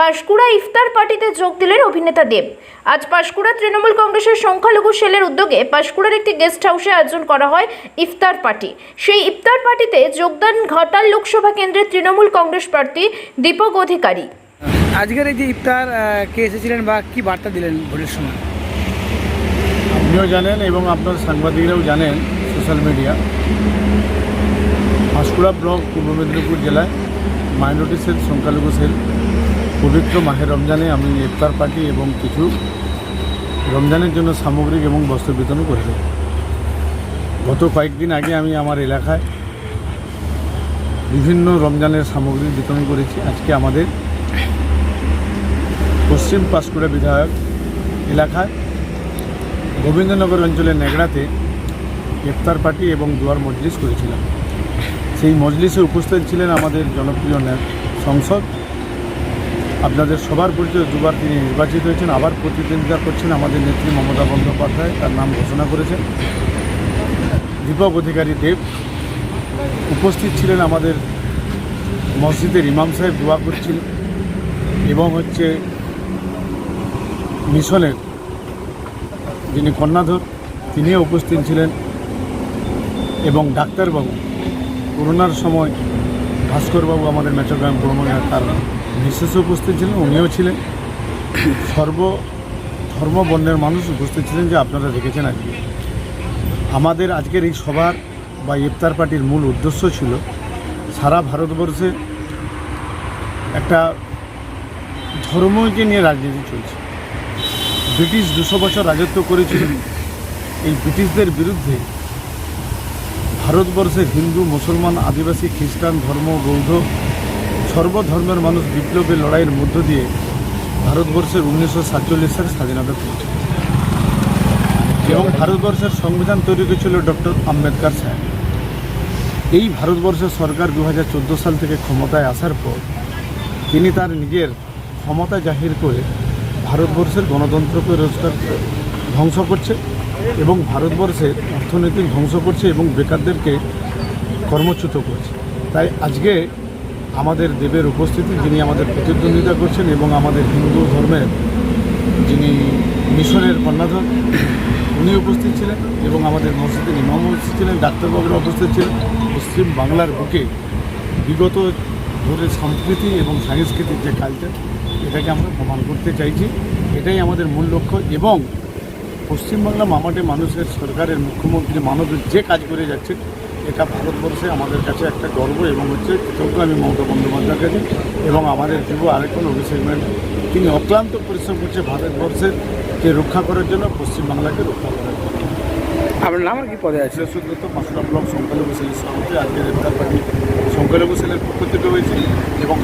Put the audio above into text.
পাশকুড়া ইফতার পার্টিতে যোগ দিলেন অভিনেতা দেব। আজ পাশকুড়া তৃণমূল কংগ্রেসের সংখ্যালঘু সেলের উদ্যোগে পাশকুড়ার একটি গেস্ট হাউসে আয়োজন করা হয় ইফতার পার্টি। সেই ইফতার পার্টিতে যোগদান ঘাটাল লোকসভা কেন্দ্রের তৃণমূল কংগ্রেস প্রার্থী দীপক অধিকারী। আজকের এই যে ইফতার কে এসেছিলেন বা কি বার্তা দিলেন ভোটের সময়? আপনিও জানেন এবং আপনার সাংবাদিকরাও জানেন সোশ্যাল মিডিয়া। পাঁশকুড়া ব্লক পূর্ব মেদিনীপুর জেলায় মাইনরিটি সেল সংখ্যালঘু সেল। পবিত্র মাহের রমজানে আমি ইফতার পার্টি এবং কিছু রমজানের জন্য সামগ্রিক এবং বস্ত্র বিতরণ করে গত কয়েকদিন আগে আমি আমার এলাকায় বিভিন্ন রমজানের সামগ্রী বিতরণ করেছি। আজকে আমাদের পশ্চিম পাঁশকুড়া বিধায়ক এলাকায় গোবিন্দনগর অঞ্চলের নেগড়াতে ইফতার পার্টি এবং দুয়ার মজলিস করেছিলাম। সেই মজলিসে উপস্থিত ছিলেন আমাদের জনপ্রিয় সংসদ আপনাদের সবার পরিচয় দুবার তিনি নির্বাচিত হয়েছেন, আবার প্রতিদ্বন্দ্বিতা করছেন আমাদের নেত্রী মমতা বন্দ্যোপাধ্যায়, তার নাম ঘোষণা করেছেন। দীপক অধিকারী দেব উপস্থিত ছিলেন আমাদের মসজিদের ইমাম সাহেব দোয়া করছিলেন এবং হচ্ছে মিশনের যিনি কন্যাধর, তিনিও উপস্থিত ছিলেন এবং ডাক্তারবাবু, করোনার সময় ভাস্করবাবু আমাদের মেচগ্রাম ভ্রমণের তার বিশেষ উপস্থিত ছিলেন, উনিও ছিলেন। সর্ব ধর্ম বর্ণের মানুষ উপস্থিত ছিলেন যে আপনারা দেখেছেন আজকে। আমাদের আজকের এই সভার বা ইফতার পার্টির মূল উদ্দেশ্য ছিল সারা ভারতবর্ষে একটা ধর্মকে নিয়ে রাজনীতি চলছে। ব্রিটিশ দুশো বছর রাজত্ব করেছিল এই ব্রিটিশদের বিরুদ্ধে ভারতবর্ষে হিন্দু, মুসলমান, আদিবাসী, খ্রিস্টান, ধর্ম, বৌদ্ধ সর্বধর্মের মানুষ বিপ্লবের লড়াইয়ের মধ্য দিয়ে ভারতবর্ষের উনিশশো সাতচল্লিশ সালে স্বাধীনতা পেয়েছে। এবং ভারতবর্ষের সংবিধান তৈরি করেছিল ডক্টর আম্বেদকর সাহেব এই ভারতবর্ষের সরকার দু হাজার চোদ্দ সাল থেকে ক্ষমতায় আসার পর তিনি তার নিজের ক্ষমতা জাহির করে ভারতবর্ষের গণতন্ত্রকে রোজগার ধ্বংস করছে এবং ভারতবর্ষের অর্থনৈতিক ধ্বংস করছে এবং বেকারদেরকে কর্মচ্যুত করছে। তাই আজকে আমাদের দেবের উপস্থিতি, যিনি আমাদের প্রতিদ্বন্দ্বিতা করছেন এবং আমাদের হিন্দু ধর্মের যিনি মিশনের কন্যাধর, উনি উপস্থিত ছিলেন এবং আমাদের মসজিদের ইমাম উপস্থিত ছিলেন ডাক্তারবাবুরা উপস্থিত ছিলেন। পশ্চিম বাংলার বুকে বিগত ধরে সংস্কৃতি এবং সাংস্কৃতিক যে কালচার, এটাকে আমরা প্রমাণ করতে চাইছি। এটাই আমাদের মূল লক্ষ্য এবং পশ্চিমবাংলা মামাটে মানুষের সরকারের মুখ্যমন্ত্রী মানবের যে কাজ করে যাচ্ছে এটা ভারতবর্ষে আমাদের কাছে একটা গর্ব এবং হচ্ছে কৃতজ্ঞ আমি মমতা বন্দ্যোপাধ্যায়ের কাছে এবং আমাদের যুব আরেকজন অভিষেক তিনি অক্লান্ত পরিশ্রম করছে ভারতবর্ষের কে রক্ষা করার জন্য পশ্চিমবাংলাকে রক্ষা করার জন্য। আপনার নাম কি পদে আছে? সুদ্রত মাসুরা ব্লক সংখ্যালঘু সেলের সভাপতি আজকে ইফতার পার্টি সংখ্যালঘু সেলের পক্ষ থেকে হয়েছে এবং